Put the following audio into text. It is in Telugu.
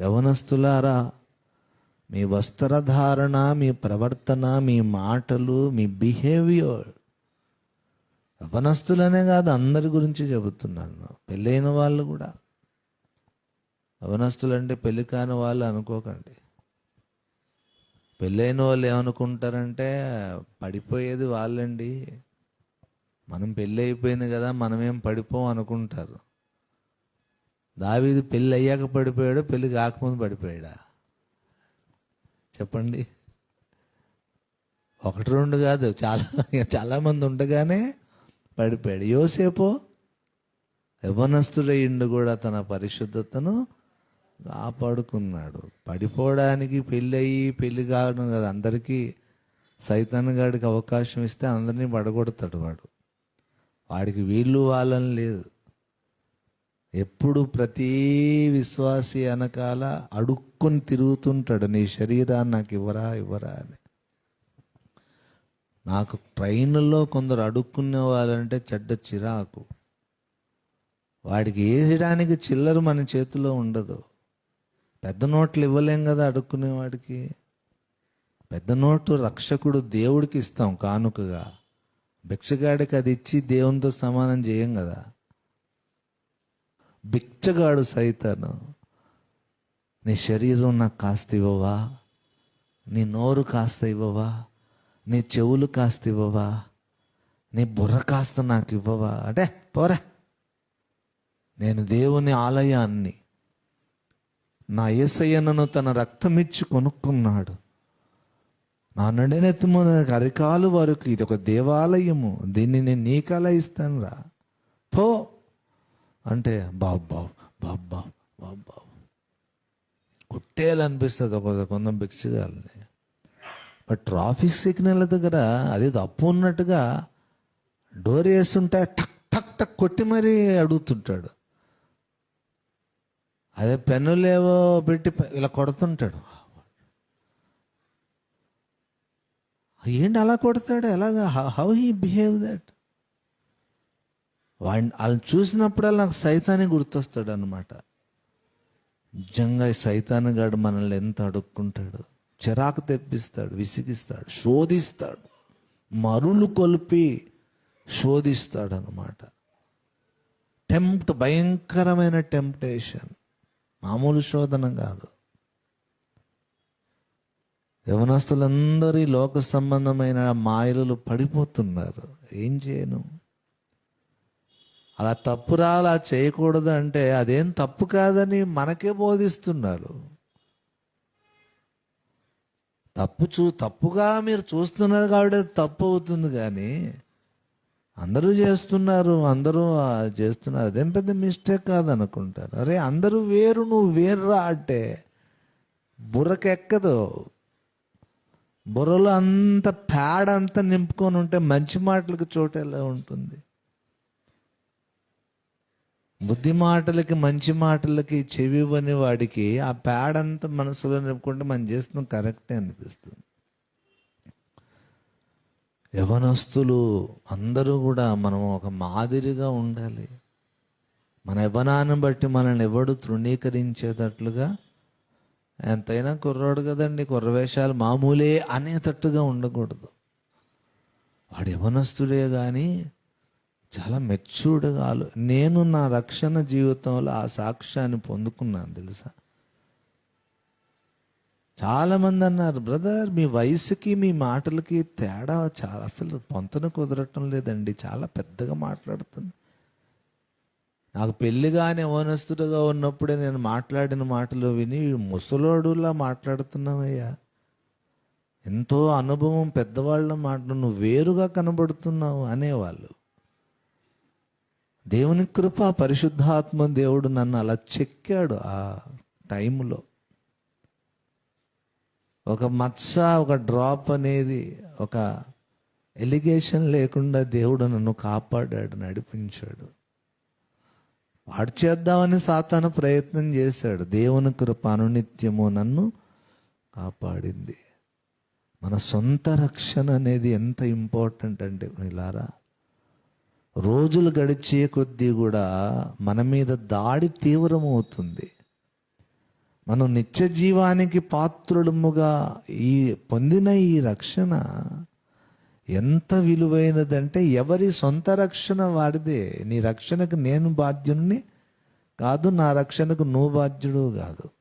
యవనస్తులారా మీ వస్త్రధారణ మీ ప్రవర్తన మీ మాటలు మీ బిహేవియర్ యవనస్తులనే కాదు అందరి గురించి చెబుతున్నాను. పెళ్ళైన వాళ్ళు కూడా. యవనస్తులు అంటే పెళ్ళి కాని వాళ్ళు అనుకోకండి. పెళ్ళైన వాళ్ళు ఏమనుకుంటారంటే పడిపోయేది వాళ్ళండి. మనం పెళ్ళి అయిపోయింది కదా మనమేం పడిపోం అనుకుంటారు. దావీది పెళ్ళి అయ్యాక పడిపోయాడు పెళ్ళి కాకముందు పడిపోయాడా? చెప్పండి. ఒకటి రెండు కాదు చాలా చాలామంది ఉండగానే పడిపోయాడు. యోసేపు యవనస్తుడయ్యిండు కూడా తన పరిశుద్ధతను కాపాడుకున్నాడు. పడిపోవడానికి పెళ్ళి అయ్యి పెళ్ళి కావడం కదా అందరికీ సైతాన్ గాడికి అవకాశం ఇస్తే అందరినీ పడగొడతాడు వాడు. వాడికి వీళ్ళు వాళ్ళని లేదు. ఎప్పుడు ప్రతి విశ్వాసి వెనకాల అడుక్కొని తిరుగుతుంటాడు నీ శరీరాన్ని నాకు ఇవ్వరా ఇవ్వరా అని. నాకు ట్రైన్లో కొందరు అడుక్కునే వాళ్ళంటే చెడ్డ చిరాకు. వాడికి వేసడానికి చిల్లర మన చేతిలో ఉండదు. పెద్ద నోట్లు ఇవ్వలేం కదా అడుక్కునేవాడికి పెద్ద నోటు రక్షకుడు దేవుడికి ఇస్తాం కానుకగా. భిక్షగాడికి అది ఇచ్చి దేవునితో సమానం చేయం కదా. బిచ్చగాడు సైతాను. నీ శరీరం నాకు కాస్త ఇవ్వవా? నీ నోరు కాస్త ఇవ్వవా? నీ చెవులు కాస్త ఇవ్వవా? నీ బుర్ర కాస్త నాకు ఇవ్వవా? అంటే పోరా. నేను దేవుని ఆలయాన్ని నా ఏసయ్యనను తన రక్తమిచ్చి కొనుక్కున్నాడు. నా నడినెత్తమున అరికాలు వరకు. ఇది ఒక దేవాలయము. దీన్ని నేను నీకలా ఇస్తాను రా అంటే బాబు బాబు బాబు బాబు బాబు బాబు. కొట్టేయాలనిపిస్తుంది ఒక కొంత భిక్షగాలని బట్ ట్రాఫిక్ సిగ్నల్ దగ్గర అది తప్పు ఉన్నట్టుగా డోర్ వేస్తుంటే టక్ టక్ టక్ కొట్టి మరీ అడుగుతుంటాడు. అదే పెన్నులేవో పెట్టి ఇలా కొడుతుంటాడు. ఏంటి అలా కొడతాడు? ఎలాగా? How he behave that? వాడిని వాళ్ళని చూసినప్పుడల్లా నాకు సైతానే గుర్తొస్తాడు అనమాట నిజంగా సైతాన్ గాడు మనల్ని ఎంత అడుక్కుంటాడు. చిరాకు తెప్పిస్తాడు విసిగిస్తాడు శోధిస్తాడు. మరులు కొలిపి శోధిస్తాడు అనమాట టెంప్ట్ భయంకరమైన టెంప్టేషన్. మామూలు శోధన కాదు. యవనస్తులందరి లోక సంబంధమైన మాయలు పడిపోతున్నారు. ఏం చేయను? అలా తప్పురా అలా చేయకూడదు అంటే అదేం తప్పు కాదని మనకే బోధిస్తున్నారు. తప్పు చూ తప్పుగా మీరు చూస్తున్నారు కాబట్టి అది తప్పు అవుతుంది కానీ అందరూ చేస్తున్నారు అందరూ చేస్తున్నారు. అదేం పెద్ద మిస్టేక్ కాదనుకుంటారు. అరే అందరూ వేరు నువ్వు వేర్రా అంటే బుర్రకెక్కదు. బుర్రలో అంత ప్యాడ్ అంతా నింపుకొని ఉంటే మంచి మాటలకు చోటు ఎలా ఉంటుంది? బుద్ధి మాటలకి మంచి మాటలకి చెవి ఇవ్వని వాడికి ఆ పేడంతా మనసులో నింపుకుంటే మనం చేస్తున్నాం కరెక్టే అనిపిస్తుంది. యవనస్తులు అందరూ కూడా మనం ఒక మాదిరిగా ఉండాలి. మన యవనాన్ని బట్టి మనల్ని ఎవడు తృణీకరించేటట్లుగా ఎంతైనా కుర్రాడు కదండి కుర్ర వేషాలు మామూలే అనేటట్టుగా ఉండకూడదు. వాడు యవనస్తుడే కానీ చాలా మెచ్యూర్డ్గా ఆలో నేను నా రక్షణ జీవితంలో ఆ సాక్ష్యాన్ని పొందుకున్నాను తెలుసా? చాలామంది అన్నారు బ్రదర్ మీ వయసుకి మీ మాటలకి తేడా చాలా అసలు పొంతన కుదరటం లేదండి చాలా పెద్దగా మాట్లాడుతుంది నాకు పెళ్ళిగానే ఓనస్తుడుగా ఉన్నప్పుడే నేను మాట్లాడిన మాటలు విని ముసలోడులా మాట్లాడుతున్నావయ్యా. ఎంతో అనుభవం పెద్దవాళ్ళ మాటలు నువ్వు వేరుగా కనబడుతున్నావు అనేవాళ్ళు. దేవుని కృప పరిశుద్ధాత్మ దేవుడు నన్ను అలా చెక్కాడు ఆ టైంలో ఒక మచ్చ ఒక డ్రాప్ అనేది ఒక ఎలిగేషన్ లేకుండా దేవుడు నన్ను కాపాడాడు నడిపించాడు. వాడు చేద్దామని సాతాను ప్రయత్నం చేశాడు. దేవుని కృప అనునిత్యము నన్ను కాపాడింది. మన సొంత రక్షణ అనేది ఎంత ఇంపార్టెంట్ అంటే ఇలారా రోజులు గడిచే కొద్దీ కూడా మన మీద దాడి తీవ్రమవుతుంది. మనం నిత్య జీవానికి పాత్రులముగా ఈ పొందిన ఈ రక్షణ ఎంత విలువైనదంటే ఎవరి సొంత రక్షణ వాడిదే నీ రక్షణకు నేను బాధ్యుడిని కాదు నా రక్షణకు నువ్వు బాధ్యుడు కాదు.